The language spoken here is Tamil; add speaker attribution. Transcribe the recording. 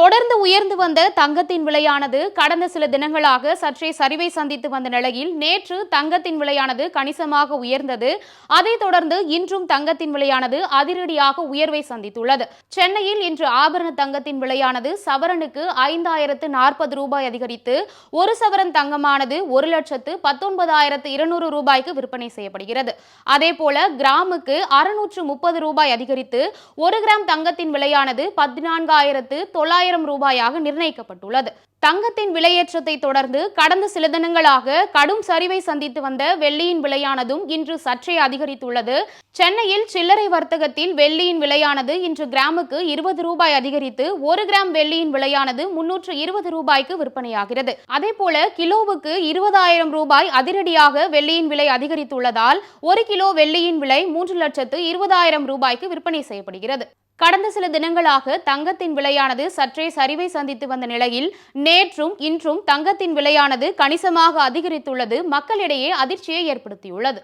Speaker 1: தொடர்ந்து உயர்ந்து வந்த தங்கத்தின் விலையானது கடந்த சில தினங்களாக சற்றே சரிவை சந்தித்து வந்த நிலையில் நேற்று தங்கத்தின் விலையானது கணிசமாக உயர்ந்தது. அதைத் தொடர்ந்து இன்றும் தங்கத்தின் விலையானது அதிரடியாக உயர்வை சந்தித்துள்ளது. சென்னையில் இன்று ஆபரண தங்கத்தின் விலையானது சவரனுக்கு ஐந்தாயிரத்து நாற்பது ரூபாய் அதிகரித்து ஒரு சவரன் தங்கமானது ஒரு லட்சத்து பத்தொன்பதாயிரத்து இருநூறு ரூபாய்க்கு விற்பனை செய்யப்படுகிறது. அதேபோல கிராமுக்கு அறுநூற்று முப்பது ரூபாய் அதிகரித்து ஒரு கிராம் தங்கத்தின் விலையானது பதினான்காயிரத்து பத்தாயிரம் ரூபாயாக நிர்ணயிக்கப்பட்டுள்ளது. தங்கத்தின் விலையேற்றத்தை தொடர்ந்து கடந்த சில தினங்களாக கடும் சரிவை சந்தித்து வந்த வெள்ளியின் விலையானதும் இன்று சற்றே அதிகரித்துள்ளது. சென்னையில் சில்லறை வர்த்தகத்தில் வெள்ளியின் விலையானது இன்று கிராமுக்கு இருபது ரூபாய் அதிகரித்து ஒரு கிராம் வெள்ளியின் விலையானது முன்னூற்று இருபது ரூபாய்க்கு விற்பனையாகிறது. அதே போல கிலோவுக்கு இருபதாயிரம் ரூபாய் அதிரடியாக வெள்ளியின் விலை அதிகரித்துள்ளதால் ஒரு கிலோ வெள்ளியின் விலை மூன்று லட்சத்து இருபதாயிரம் ரூபாய்க்கு விற்பனை செய்யப்படுகிறது. கடந்த சில தினங்களாக தங்கத்தின் விலையானது சற்றே சரிவை சந்தித்து வந்த நிலையில் நேற்றும் இன்றும் தங்கத்தின் விலையானது கணிசமாக அதிகரித்துள்ளது. மக்களிடையே அதிர்ச்சியை ஏற்படுத்தியுள்ளது.